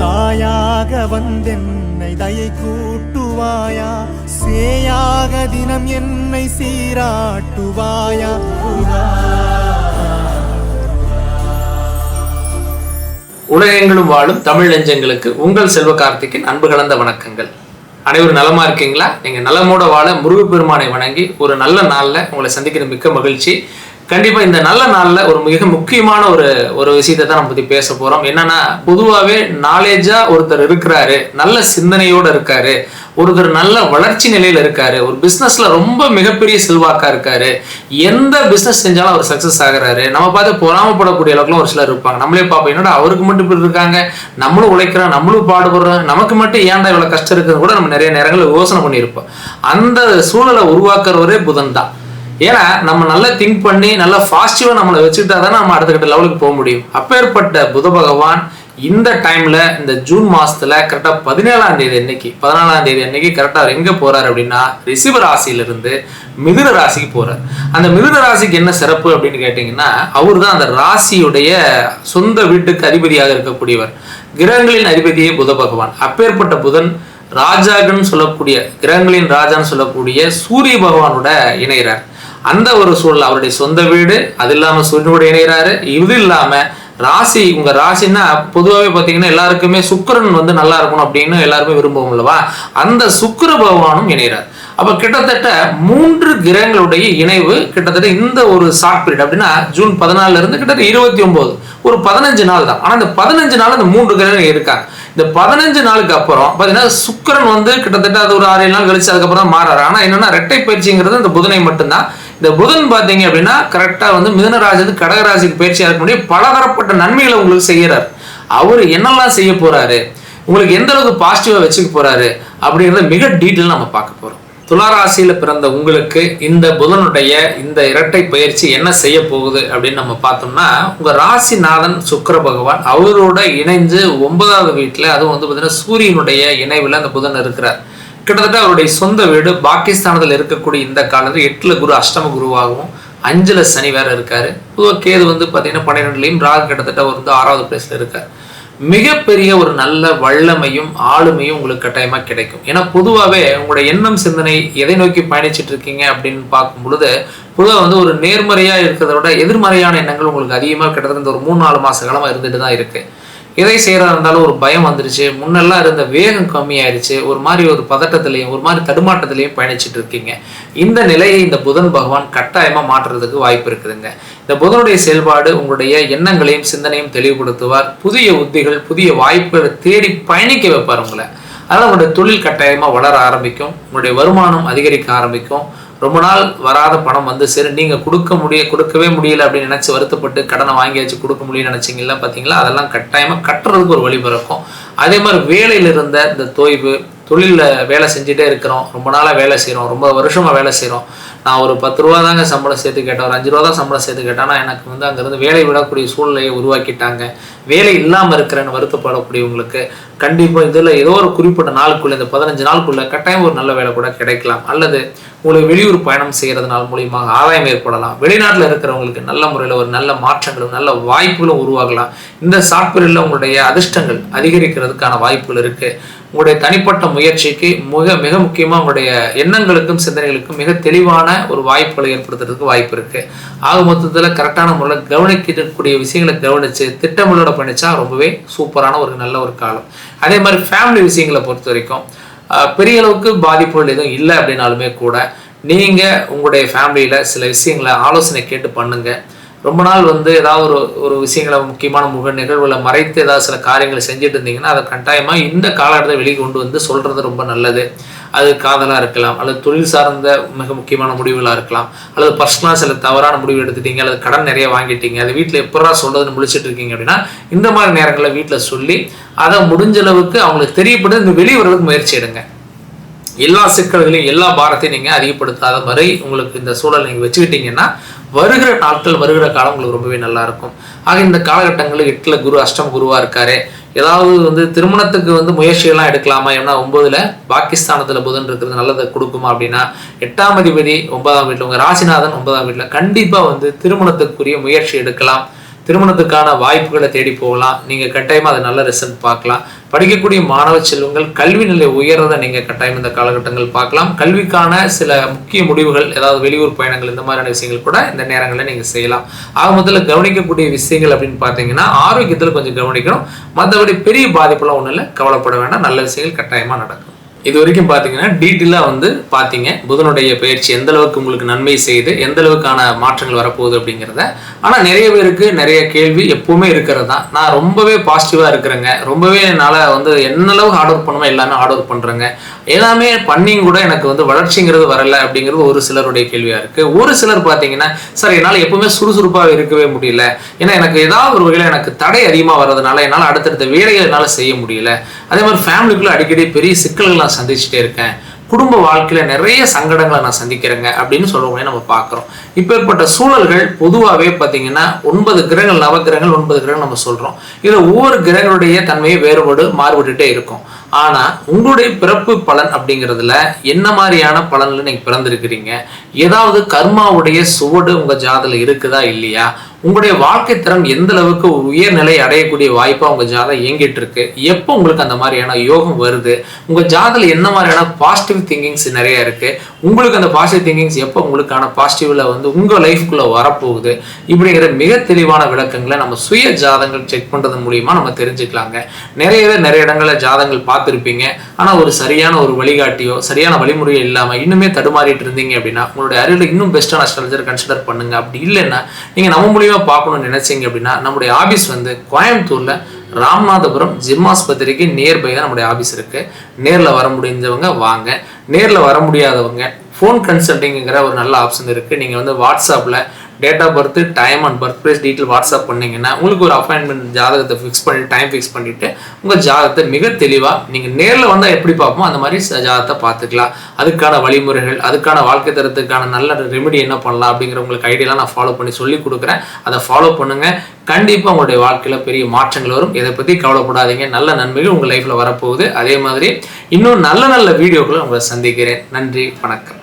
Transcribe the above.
தாயாக வந்தென்னை தயை கூட்டுவாயா? சேயாக தினம் என்னை சீராட்டுவாயா? உலகெங்கிலும் வாழும் தமிழ் நெஞ்சங்களுக்கு உங்கள் செல்வ கார்த்திக்கின் அன்பு கலந்த வணக்கங்கள். அனைவரும் நலமா இருக்கீங்களா? நீங்க நலமோட வாழ முருகப்பெருமானை வணங்கி ஒரு நல்ல நாள்ல உங்களை சந்திக்கிற மிக்க மகிழ்ச்சி. கண்டிப்பா இந்த நல்ல நாள்ல ஒரு மிக முக்கியமான ஒரு ஒரு விஷயத்தை தான் நம்ம பத்தி பேச போறோம். என்னன்னா பொதுவாகவே நாலேஜா ஒருத்தர் இருக்கிறாரு நல்ல சிந்தனையோட இருக்காரு ஒருத்தர் நல்ல வளர்ச்சி நிலையில இருக்காரு ஒரு பிசினஸ்ல ரொம்ப மிகப்பெரிய செல்வாக்கா இருக்காரு எந்த பிசினஸ் செஞ்சாலும் அவர் சக்சஸ் ஆகுறாரு. நம்ம பார்த்து பொறாமப்படக்கூடிய அளவுக்குலாம் ஒரு சிலர் இருப்பாங்க. நம்மளே பார்ப்போம் என்னடா அவருக்கு மட்டும் இப்படி இருக்காங்க நம்மளும் உழைக்கிறோம் நம்மளும் பாடுபடுறோம் நமக்கு மட்டும் ஏன்டா இவ்வளவு கஷ்டம் இருக்குன்னு கூட நம்ம நிறைய நேரங்களில் யோசனை பண்ணியிருப்போம். அந்த சூழலை உருவாக்குறவரே புதன் தான். ஏன்னா நம்ம நல்லா திங்க் பண்ணி நல்லா பாசிட்டிவா நம்மளை வச்சுக்கிட்டா தான் நம்ம அடுத்த கட்ட லெவலுக்கு போக முடியும். அப்பேற்பட்ட புத பகவான் இந்த டைம்ல இந்த ஜூன் மாசத்துல கரெக்டா பதினேழாம் தேதி அன்னைக்கு பதினாலாம் தேதி அன்னைக்கு கரெக்டா அவர் எங்க போறாரு அப்படின்னா ரிஷிப ராசியிலிருந்து மிதுன ராசிக்கு போறார். அந்த மிதுன ராசிக்கு என்ன சிறப்பு அப்படின்னு கேட்டீங்கன்னா அவர் தான் அந்த ராசியுடைய சொந்த வீட்டுக்கு அதிபதியாக இருக்கக்கூடியவர். கிரகங்களின் அதிபதியே புத பகவான். அப்பேற்பட்ட புதன் ராஜாகன்னு சொல்லக்கூடிய கிரகங்களின் ராஜான்னு சொல்லக்கூடிய சூரிய பகவானோட இணைகிறார் அந்த ஒரு சூழல் அவருடைய சொந்த வீடு அது இல்லாமல் சூரியனோடு இணைகிறாரு. இது இல்லாமல் ராசி உங்கள் ராசின்னா பொதுவாகவே பார்த்தீங்கன்னா எல்லாருக்குமே சுக்கிரன் வந்து நல்லா இருக்கணும் அப்படின்னு எல்லாருமே விரும்புவோம் அல்லவா? அந்த சுக்கர பகவானும் இணைகிறார். அப்போ கிட்டத்தட்ட மூன்று கிரகங்களுடைய இணைவு கிட்டத்தட்ட இந்த ஒரு ஷார்ட் பீரியட் அப்படின்னா ஜூன் பதினாலுல இருந்து கிட்டத்தட்ட இருபத்தி ஒன்பது. ஒரு பதினஞ்சு நாள் தான். ஆனால் இந்த பதினஞ்சு நாள் இந்த மூன்று கிரகங்கள் இருக்காங்க. இந்த பதினஞ்சு நாளுக்கு அப்புறம் பார்த்தீங்கன்னா சுக்கிரன் வந்து கிட்டத்தட்ட அது ஒரு ஆறு ஏழு நாள் கழிச்சு அதுக்கப்புறம் தான் மாறாரு. ஆனால் என்னன்னா ரெட்டை பயிற்சிங்கிறது இந்த புதனை மட்டும்தான். இந்த புதன் பார்த்தீங்க அப்படின்னா கரெக்டாக வந்து மிதனராஜது கடகராசிக்கு பயிற்சியாக இருக்க முடியும் பலதரப்பட்ட நன்மைகளை உங்களுக்கு செய்கிறார். அவர் என்னெல்லாம் செய்ய போகிறாரு உங்களுக்கு எந்த அளவுக்கு பாசிட்டிவாக வச்சுக்க போகிறாரு அப்படிங்கிறத மிக டீட்டெயில் நம்ம பார்க்க போகிறோம் துளாராசியில் பிறந்த உங்களுக்கு இந்த புதனுடைய இந்த இரட்டை பயிற்சி என்ன செய்ய போகுது அப்படின்னு நம்ம பார்த்தோம்னா உங்கள் ராசிநாதன் சுக்கர பகவான் அவரோட இணைஞ்சு ஒன்பதாவது வீட்டில் அதுவும் வந்து பார்த்தீங்கன்னா சூரியனுடைய இணைவில் அந்த புதன் இருக்கிறார். கிட்டத்தட்ட அவருடைய சொந்த வீடு பாகிஸ்தானத்தில் இருக்கக்கூடிய இந்த காலத்தில் எட்டுல குரு அஷ்டம குருவாகவும் அஞ்சுல சனி வேற இருக்காரு. பொதுவாக கேது வந்து பார்த்தீங்கன்னா பன்னிரெண்டுலையும் ராகு கிட்டத்தட்ட ஒரு வந்து ஆறாவது பிளேஸ்ல இருக்கார். மிகப்பெரிய ஒரு நல்ல வல்லமையும் ஆளுமையும் உங்களுக்கு கட்டாயமாக கிடைக்கும். ஏன்னா பொதுவாகவே உங்களுடைய எண்ணம் சிந்தனை எதை நோக்கி பயணிச்சிட்டு இருக்கீங்க அப்படின்னு பார்க்கும் பொழுது பொதுவாக வந்து ஒரு நேர்மறையாக இருக்கிறத விட எதிர்மறையான எண்ணங்கள் உங்களுக்கு அதிகமாக கிட்டத்தட்ட இந்த ஒரு மூணு நாலு மாத காலமாக இருந்துட்டு தான் இருக்குது எதை செய்கிறதா இருந்தாலும் ஒரு பயம் வந்துருச்சு. முன்னெல்லாம் இருந்த வேகம் கம்மியாயிருச்சு. ஒரு மாதிரி ஒரு பதட்டத்திலையும் ஒரு மாதிரி தடுமாட்டத்திலையும் பயணிச்சுட்டு இருக்கீங்க. இந்த நிலையை இந்த புதன் பகவான் கட்டாயமாக மாற்றுறதுக்கு வாய்ப்பு இருக்குதுங்க. இந்த புதனுடைய செயல்பாடு உங்களுடைய எண்ணங்களையும் சிந்தனையும் தெளிவுபடுத்துவார். புதிய உத்திகள் புதிய வாய்ப்புகளை தேடி பயணிக்க வைப்பார் உங்களை. அதனால் உங்களுடைய தொழில் கட்டாயமாக வளர ஆரம்பிக்கும். உங்களுடைய வருமானம் அதிகரிக்க ஆரம்பிக்கும். ரொம்ப நாள் வராத பணம் வந்து சரி நீங்க கொடுக்க முடிய கொடுக்கவே முடியல அப்படின்னு நினைச்சு வருத்தப்பட்டு கடனை வாங்கியாச்சு கொடுக்க முடியும்னு நினைச்சீங்களா பாத்தீங்களா? அதெல்லாம் கட்டாயமா கட்டுறதுக்கு ஒரு வழி பிறக்கும். அதே மாதிரி வேலையில இருந்த இந்த தொய்வு தொழிலில் வேலை செஞ்சுட்டே இருக்கிறோம். ரொம்ப நாளாக வேலை செய்கிறோம் ரொம்ப வருஷமாக வேலை செய்கிறோம் நான் ஒரு பத்து ரூபா தாங்க சம்பளம் சேர்த்து கேட்டேன். ஒரு அஞ்சு ரூபா தான் சம்பளம் சேர்த்து கேட்டேன். ஆனால் எனக்கு வந்து அங்கேருந்து வேலை விடக்கூடிய சூழ்நிலையை உருவாக்கிட்டாங்க. வேலை இல்லாமல் இருக்கிறேன்னு வருத்தப்படக்கூடியவங்களுக்கு கண்டிப்பாக இதில் ஏதோ ஒரு குறிப்பிட்ட நாளுக்குள்ளே இந்த பதினஞ்சு நாளுக்குள்ளே கட்டாயம் ஒரு நல்ல வேலை கூட கிடைக்கலாம். அல்லது உங்களுக்கு வெளியூர் பயணம் செய்கிறதுனால மூலியமாக ஆதாயம் ஏற்படலாம். வெளிநாட்டில் இருக்கிறவங்களுக்கு நல்ல முறையில் ஒரு நல்ல மாற்றங்களும் நல்ல வாய்ப்புகளும் உருவாகலாம். இந்த சாஃப்ட்வேரில் உங்களுடைய அதிர்ஷ்டங்கள் அதிகரிக்கிறதுக்கான வாய்ப்புகள் இருக்குது உங்களுடைய தனிப்பட்ட முயற்சிக்கு மிக மிக முக்கியமாக உங்களுடைய எண்ணங்களுக்கும் சிந்தனைகளுக்கும் மிக தெளிவான ஒரு வாய்ப்புகளை ஏற்படுத்துறதுக்கு வாய்ப்பு இருக்குது ஆக மொத்தத்தில் கரெக்டான முறையில் கவனிக்கக்கூடிய விஷயங்களை கவனித்து திட்டமிடோட பண்ணிச்சா ரொம்பவே சூப்பரான ஒரு நல்ல ஒரு காலம். அதே மாதிரி ஃபேமிலி விஷயங்களை பொறுத்த வரைக்கும் பெரிய அளவுக்கு பாதிப்புகள் எதுவும் இல்லை அப்படின்னாலுமே கூட நீங்கள் உங்களுடைய ஃபேமிலியில் சில விஷயங்களை ஆலோசனை கேட்டு பண்ணுங்கள் ரொம்ப நாள் வந்து ஏதாவது ஒரு ஒரு விஷயங்களை முக்கியமான முக நிகழ்வுகளை மறைத்து ஏதாவது சில காரியங்களை செஞ்சுட்டு இருந்தீங்கன்னா அதை கட்டாயமாக இந்த காலகட்டத்தை வெளியே கொண்டு வந்து சொல்கிறது ரொம்ப நல்லது. அது காதலாக இருக்கலாம் அல்லது தொழில் சார்ந்த மிக முக்கியமான முடிவுகளாக இருக்கலாம் அல்லது பர்சனலாக சில தவறான முடிவு எடுத்துட்டீங்க அல்லது கடன் நிறைய வாங்கிட்டீங்க அது வீட்டில் எப்படா சொல்கிறதுன்னு முழிச்சிட்டு இருக்கீங்க அப்படின்னா இந்த மாதிரி நேரங்களில் வீட்டில் சொல்லி அதை முடிஞ்ச அளவுக்கு அவங்களுக்கு தெரியப்படுது இந்த வெளியே வர்றதுக்கு முயற்சி எடுங்க. எல்லா சிக்கல்களையும் எல்லா பாரத்தையும் நீங்கள் அதிகப்படுத்தாத வரை உங்களுக்கு இந்த சூழல் நீங்கள் வச்சுக்கிட்டீங்கன்னா வருகிற நாட்கள் வருகிற காலம் உங்களுக்கு ரொம்பவே நல்லா இருக்கும். ஆக இந்த காலகட்டங்களில் எட்டில் குரு அஷ்டம் குருவாக இருக்காரு. ஏதாவது வந்து திருமணத்துக்கு வந்து முயற்சிகள்லாம் எடுக்கலாமா? ஏன்னா ஒன்பதுல பாகிஸ்தானத்தில் புதன் இருக்கிறது நல்லதை கொடுக்குமா அப்படின்னா எட்டாம் அதிபதி ஒன்பதாம் வீட்டில் உங்கள் ராசிநாதன் ஒன்பதாம் வீட்டில் கண்டிப்பாக வந்து திருமணத்துக்குரிய முயற்சி எடுக்கலாம். திருமணத்துக்கான வாய்ப்புகளை தேடி போகலாம். நீங்கள் கட்டாயமாக அது நல்ல ரிசல்ட் பார்க்கலாம். படிக்கக்கூடிய மாணவ செல்வங்கள் கல்வி நிலை உயர்றதை நீங்கள் கட்டாயம் இந்த காலகட்டங்கள் பார்க்கலாம். கல்விக்கான சில முக்கிய முடிவுகள் ஏதாவது வெளியூர் பயணங்கள் இந்த மாதிரியான விஷயங்கள் கூட இந்த நேரங்களில் நீங்கள் செய்யலாம். ஆக முதல்ல கவனிக்கக்கூடிய விஷயங்கள் அப்படின்னு பார்த்தீங்கன்னா ஆரோக்கியத்தில் கொஞ்சம் கவனிக்கணும். மற்றபடி பெரிய பாதிப்புலாம் ஒன்றும் இல்லை. கவலைப்பட வேண்டாம். நல்ல விஷயங்கள் கட்டாயமாக நடக்கும். இது வரைக்கும் பார்த்தீங்கன்னா டீட்டெயிலாக வந்து பார்த்தீங்க. புதனுடைய பயிற்சி எந்த அளவுக்கு உங்களுக்கு நன்மை செய்து எந்த அளவுக்கான மாற்றங்கள் வரப்போகுது அப்படிங்கிறத. ஆனால் நிறைய பேருக்கு நிறைய கேள்வி எப்போவுமே இருக்கிறது தான். நான் ரொம்பவே பாசிட்டிவாக இருக்கிறேங்க. ரொம்பவே என்னால் வந்து என்ன அளவு ஹார்ட் ஒர்க் பண்ணுமோ எல்லாமே ஹார்ட் ஒர்க் பண்ணுறேங்க எல்லாமே பண்ணியும் கூட எனக்கு வந்து வளர்ச்சிங்கிறது வரலை அப்படிங்கிறது ஒரு சிலருடைய கேள்வியாக இருக்குது ஒரு சிலர் பார்த்தீங்கன்னா சார் என்னால் எப்போவுமே சுறுசுறுப்பாக இருக்கவே முடியல. ஏன்னா எனக்கு ஏதாவது ஒரு வகையில் எனக்கு தடை அதிகமாக வர்றதுனால என்னால் அடுத்தடுத்த வேலைகள் என்னால் செய்ய முடியல. அதே மாதிரி ஃபேமிலிக்குள்ளே அடிக்கடி பெரிய சிக்கல்கள் நான் சந்திச்சுட்டே இருக்கேன். குடும்ப வாழ்க்கையில நிறைய சங்கடங்களை நான் சந்திக்கிறேங்க அப்படின்னு சொல்கிறவங்களே நம்ம பார்க்குறோம். இப்பேற்பட்ட சூழல்கள் பொதுவாகவே பார்த்தீங்கன்னா ஒன்பது கிரகங்கள் நவகிரகங்கள் ஒன்பது கிரகங்கள் நம்ம சொல்றோம். இதுல ஒவ்வொரு கிரகங்களுடைய தன்மையை வேறுபாடு மாறுபட்டுட்டே இருக்கும். ஆனா உங்களுடைய பிறப்பு பலன் அப்படிங்கிறதுல என்ன மாதிரியான பலன்ல நீங்க பிறந்திருக்கிறீங்க? ஏதாவது கர்மாவுடைய சுவடு உங்க ஜாதில் இருக்குதா இல்லையா? உங்களுடைய வாழ்க்கை தரம் எந்த அளவுக்கு உயர்நிலை அடையக்கூடிய வாய்ப்பாக உங்கள் ஜாதகம் இயங்கிட்டு இருக்கு எப்போ உங்களுக்கு அந்த மாதிரியான யோகம் வருது? உங்கள் ஜாதகத்தில் என்ன மாதிரியான பாசிட்டிவ் திங்கிங்ஸ் நிறைய இருக்கு? உங்களுக்கு அந்த பாசிட்டிவ் திங்கிங்ஸ் எப்போ உங்களுக்கான பாசிட்டிவ்ல வந்து உங்கள் லைஃப்குள்ளே வரப்போகுது? இப்படிங்கிற மிக தெளிவான விளக்கங்களை நம்ம சுய ஜாதங்கள் செக் பண்ணுறது மூலியமாக நம்ம தெரிஞ்சுக்கலாங்க. நிறைய பேர் நிறைய இடங்களில் ஜாதகங்கள் பார்த்துருப்பீங்க. ஆனால் ஒரு சரியான ஒரு வழிகாட்டியோ சரியான வழிமுறையோ இல்லாமல் இன்னுமே தடுமாறிட்டு இருந்தீங்க அப்படின்னா உங்களுடைய அறிவில் இன்னும் பெஸ்ட்டான அஸ்ட்ராலஜர் கன்சிடர் பண்ணுங்க. அப்படி இல்லைன்னா நீங்கள் நம்ம மூலியம் பார்க்கணும்னு நினைச்சீங்க அப்படின்னா நம்முடைய ஆபீஸ் வந்து கோயம்புத்தூர்ல ராமநாதபுரம் ஜிம் ஆஸ்பத்திரிக்கு நியர்பை தான் நம்முடைய ஆபீஸ் இருக்கு. நேர்ல வர முடிஞ்சவங்க வாங்க. நேர்ல வர முடியாதவங்க ஃபோன் கன்சல்டிங்கிற ஒரு நல்ல ஆப்ஷன் இருக்கு. நீங்க வந்து வாட்ஸ்அப்ல date of birth time and birth place detail WhatsApp பண்ணிங்கன்னா உங்களுக்கு ஒரு அப்பாயின்மெண்ட் ஜாதகத்தை ஃபிக்ஸ் பண்ணி டைம் ஃபிக்ஸ் பண்ணிவிட்டு உங்கள் ஜாதகத்தை மிக தெளிவாக நீங்கள் நேரில் வந்தால் எப்படி பார்ப்போம் அந்த மாதிரி ஜாதகத்தை பார்த்துக்கலாம். அதுக்கான வழிமுறைகள் அதுக்கான வாழ்க்கை தரத்துக்கான நல்ல ரெமெடி என்ன பண்ணலாம் அப்படிங்கிற உங்களுக்கு ஐடியாலாம் நான் ஃபாலோ பண்ணி சொல்லி கொடுக்குறேன். அதை ஃபாலோ பண்ணுங்கள் கண்டிப்பாக உங்களுடைய வாழ்க்கையில் பெரிய மாற்றங்கள் வரும். இதை பற்றி கவலைப்படாதீங்க. நல்ல நன்மைகள் உங்கள் லைஃப்பில் வரப்போகுது. அதே மாதிரி இன்னும் நல்ல நல்ல வீடியோக்களை உங்களை சந்திக்கிறேன். நன்றி வணக்கம்.